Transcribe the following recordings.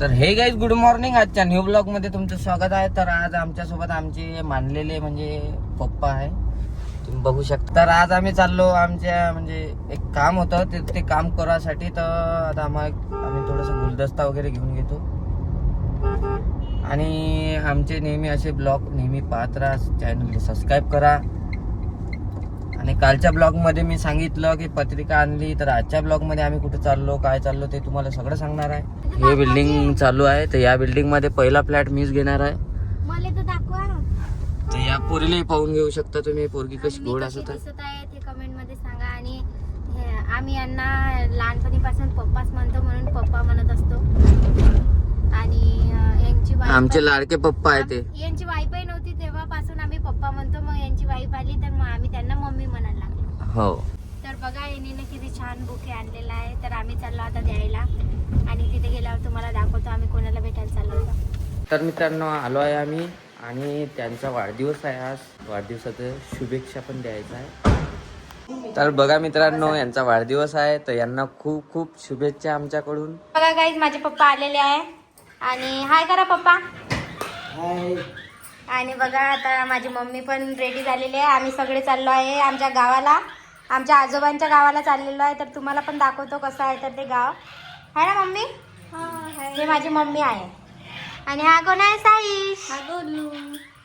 तर हे guys good morning आजच्या न्यू ब्लॉगमध्ये तुमचं स्वागत आहे. तर आज आमच्यासोबत आमचे मानलेले म्हणजे पप्पा आहे. तुम्ही बघू शकता. तर आज आम्ही चाललो आमच्या म्हणजे एक काम होतं ते ते काम करासाठी तर आता आम्हाला आम्ही थोडंसं गुलदस्ता वगैरे घेऊन घेतो. आणि आमचे नेहमी असे ब्लॉग नेहमी पाहत राहा चॅनलला सबस्क्राईब करा. आणि कालच्या ब्लॉगमध्ये मी सांगितलं की पत्रिका आणली तर आजच्या ब्लॉगमध्ये आम्ही कुठे चाललो काय चाललो ते तुम्हाला सगळं सांगणार आहे. हे बिल्डिंग चालू आहे तर या बिल्डिंगमध्ये पहिला फ्लॅट मीच घेणार आहे. मला तर दाखवा तर या पोरीलाही पाहून घेऊ शकता तुम्ही पोरगी कशी गोड असत आहे ते कमेंटमध्ये सांगा. आणि हे- आम्ही यांना लहानपणीपासून पप्पाच म्हणतो म्हणून पप्पा म्हणत असतो. आणि यांची wife आमचे लाडके पप्पा आहे ते. आम- यांची वाईफही नव्हती तेव्हापासून आम्ही पप्पा म्हणतो मग यांची वाईफ आली तर मग आम्ही त्यांना मम्मी म्हणायला लागलो. हो. तर बघा यांनी किती छान बुके आणलेला आहे. तर आम्ही चाललो आता द्यायला. आणि तिथे गेल्यावर तुम्हाला दाखवतो आम्ही कोणाला भेटायला चाललो होतो. तर मित्रांनो आलो आहे आम्ही. आणि त्यांचा वाढदिवस आहे आज. वाढदिवसाचं शुभेच्छा पण द्यायचा आहे. तर बघा मित्रांनो यांचा वाढदिवस आहे. तर यांना खूप खूप शुभेच्छा आमच्याकडून. बघा गाईज माझे पप्पा आलेले आहे. आणि हाय करा पप्पा. आणि बघा आता माझी मम्मी पण रेडी झालेली आहे. आम्ही सगळे चाललो आहे आमच्या गावाला. आमच्या आजोबांच्या गावाला चाललेलो आहे. तर तुम्हाला पण दाखवतो कसं आहे तर ते गाव. आहे ना मम्मी? हे माझी मम्मी आहे. आणि हा कोण आहे साईश?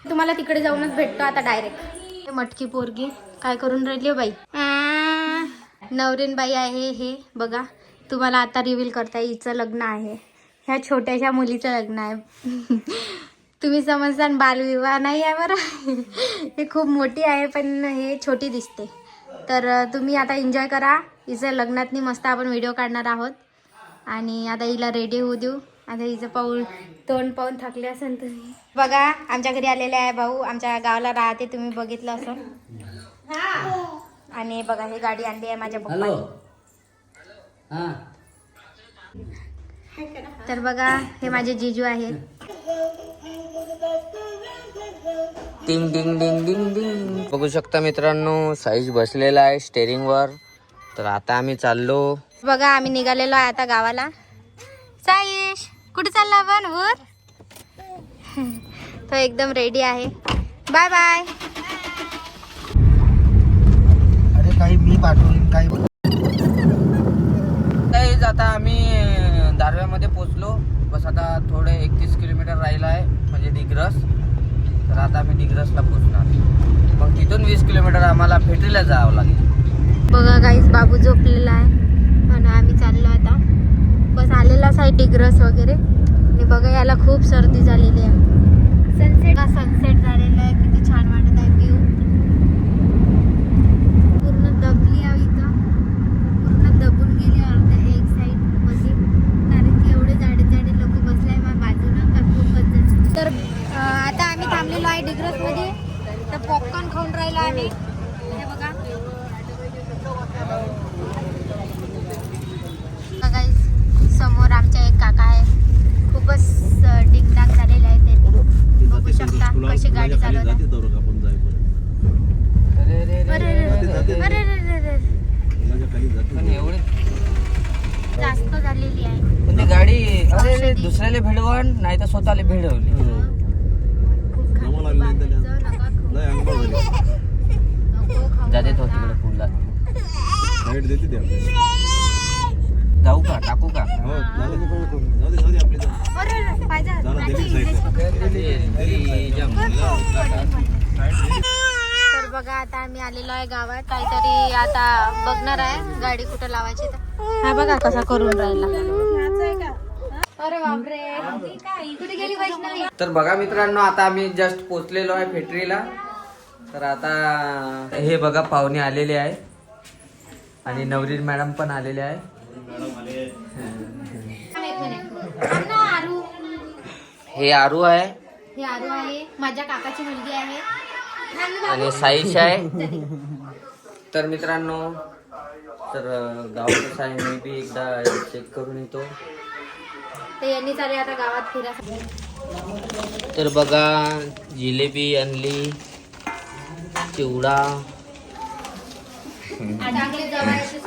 तुम्हाला तिकडे जाऊनच भेटतो आता डायरेक्ट मटकी पोरगी. काय करून राहिली हो बाई? आ, नवरीन बाई आहे हे. बघा तुम्हाला आता रिव्हील करता हिचं लग्न आहे. ह्या छोट्याशा मुलीचं लग्न आहे. तुम्ही समजता बालविवाह नाही आहे बरं. हे खूप मोठी आहे पण हे छोटी दिसते. तर तुम्ही आता एन्जॉय करा. हिचं लग्नातनी मस्त आपण व्हिडिओ काढणार आहोत. आणि आता हिला रेडी होऊ देऊ. आता हिचं पाऊल तोंड पाहून थकले असेल तुम्ही. बघा आमच्या घरी आलेले आहे भाऊ. आमच्या गावाला राहते तुम्ही बघितलं असं आणि बघा ही गाडी आणली आहे माझ्या पप्पानी. तर बघा हे माझे जिजू आहेत. टिंग डिंग डिंग डिंग डिंग बघू शकता मित्रांनो साईज बसलेला आहे स्टेरिंग वर. तर आता आम्ही चाललो. बघा आम्ही निघालेलो आहे आता गावाला. साईश कुठे चालला आपण वर? तो एकदम रेडी आहे. बाय बाय अरे काही मी पाठवून काही काहीच आता आम्ही अं, दारव्यामध्ये बस आता थोडे एकतीस किलोमीटर राहिलं आहे म्हणजे दिग्रस. तर आता आम्ही दिग्रसला पोचणार मग तिथून वीस किलोमीटर आम्हाला फेटरीला जावं लागेल. बघा काहीच बाबू झोपलेला आहे. आणि आम्ही चाललो आता. बस आलेलाच आहे डिग्रस वगैरे. आणि बघा याला खूप सर्दी झालेली आहे. सनसेट सनसेट झालेला आहे किती छान वाटत आहे व्ह्यू पूर्ण दबली आहे इथं पूर्ण दबून गेली अर्ध्या एक साईडमध्ये कारण की एवढे जाडे जाडे लोक बसले आहे बाजूनं का खूपच जण. तर अं, आता आम्ही थांबलेलो आहे डिग्रसमध्ये तर पॉपकॉर्न खाऊन राहिलो आम्ही हे बघा बघा समोर आमच्या एक काका आहे खूपच अं, डिंगडांग झालेले आहे ते बघू शकता कशी गाडी चालवतात अरे रे रे अरे रे रे रे रे. अरे रे रे रे. पण एवढे जास्त झालेली आहे म्हणजे गाडी अरे रे दुसऱ्याला भिडवण नाही तर स्वतःला भिडवली जाते तो. तिकडे जाऊ का? टाकू का? पाहिजे. तर बघा आता आम्ही आलेलो आहे गावात. काहीतरी आता बघणार आहे. गाडी कुठं लावायची तर. हा बघा कसा करून राहिला. अरे बापरे. कुठे गेली वैष्णवी? तर बघा मित्रांनो आता आम्ही जस्ट पोचलेलो आहे फेटरीला. तर आता हे बघा पाहुणे आलेले आहे आणि नवरीन मॅडम पण आलेले आहे हे आरू आहे. हे आरू आहे. माझ्या काकाची मुलगी आहे. आणि साईश आहे. तर मित्रांनो तर अं, गाव कसं आहे मी बी एकदा चेक करून येतो. तर यांनी चालले आता गावात फिरा तर बघा जिलेबी आणली चिवडा.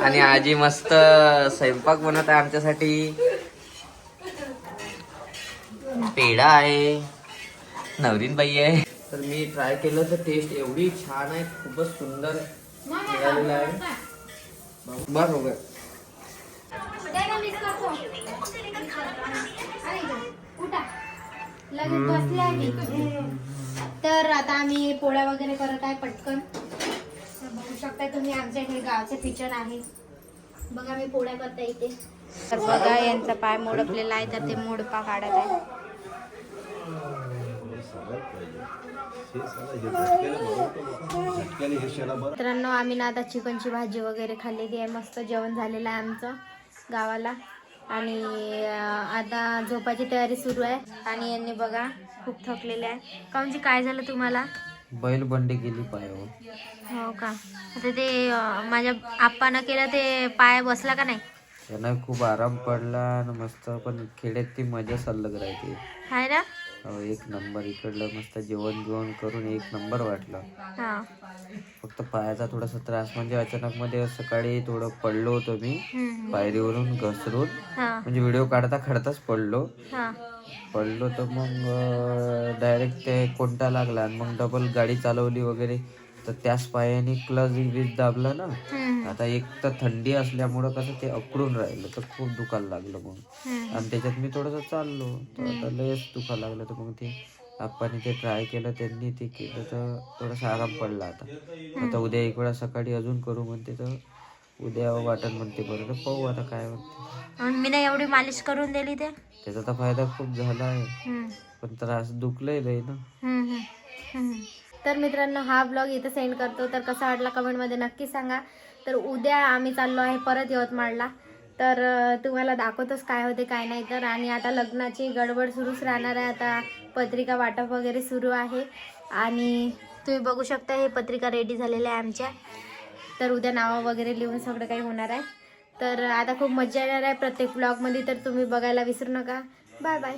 आणि आजी मस्त स्वयंपाक बनवत आहे आमच्यासाठी. पेढा आहे. नवरीन बाई आहे. तर मी ट्राय केलं तर टेस्ट एवढी छान आहे खूपच सुंदर मिळालेलं आहे. बस लगेच बसले आम्ही. तर आता आम्ही पोळ्या वगैरे करत आहे पटकन. बघू शकता तुम्ही आमच्या इथे गावचे किचन आहे. बघा मी पोळ्या करता इथे. तर बघा यांचा पाय मोडपलेला आहे तर ते मोडपा काढत आहे. मित्रांनो आम्ही ना आता चिकनची भाजी वगैरे खाल्लेली आहे. मस्त जेवण झालेलं आहे आमचं गावाला. आणि आता झोपाची तयारी सुरू आहे. आणि यांनी बघा खूप थकलेले आहे. काऊनची काय झालं तुम्हाला? बैल बंडी गेली पायावर. हो का? आता ते अं, माझ्या आप्पानं केलं ते पाय बसला का नाही? त्यांना खूप आराम पडला आणि मस्त पण खेड्यात ती मजा सल्लग राहते. आहे ना? एक नंबर इकडलं मस्त जेवण जेवण करून एक नंबर वाटलं. हा. फक्त पायाचा थोडासा त्रास म्हणजे अचानक मध्ये सकाळी थोडं पडलो होतो मी. हम्म. पायरीवरून घसरून. हा. म्हणजे व्हिडिओ काढता काढताच पडलो. हा. पडलो तर मग डायरेक्ट ते कोणता लागला आणि मग डबल गाडी चालवली वगैरे. तर त्याच पायाने क्लच वीज दाबला ना. आता एक तर थंडी असल्यामुळं कसं ते अकडून राहिलं तर खूप दुखायला लागलं मग. आणि त्याच्यात मी थोडंसं चाललो तर आता लयच दुखायला लागलं तर मग ते आपण ते ट्राय केलं त्यांनी ते केलं तर थोडासा आराम पडला आता. आता उद्या एक वेळा सकाळी अजून करू म्हणते तर उद्या वाटण म्हणते बरं तर पाहू आता काय म्हणते मी नाही एवढी मालिश करून दिली ते? त्याचा तर फायदा खूप झाला आहे. पण त्रास दुखलंय लय ना. तर मित्रांनो हा ब्लॉग इथं सेंड करतो. तर कसा वाटला कमेंटमध्ये नक्की सांगा. तर उद्या आम्ही चाललो आहे परत यवतमाळला. तर तुम्हाला दाखवतोच काय होते काय नाही. तर आणि आता लग्नाची गडबड सुरूच राहणार आहे. आता पत्रिका वाटप वगैरे सुरू आहे. आणि तुम्ही बघू शकता हे पत्रिका रेडी झालेल्या आहे आमच्या. तर उद्या नावं वगैरे लिहून सगळं काही होणार आहे. तर आता खूप मजा येणार आहे प्रत्येक ब्लॉगमध्ये तर तुम्ही बघायला विसरू नका. Bye bye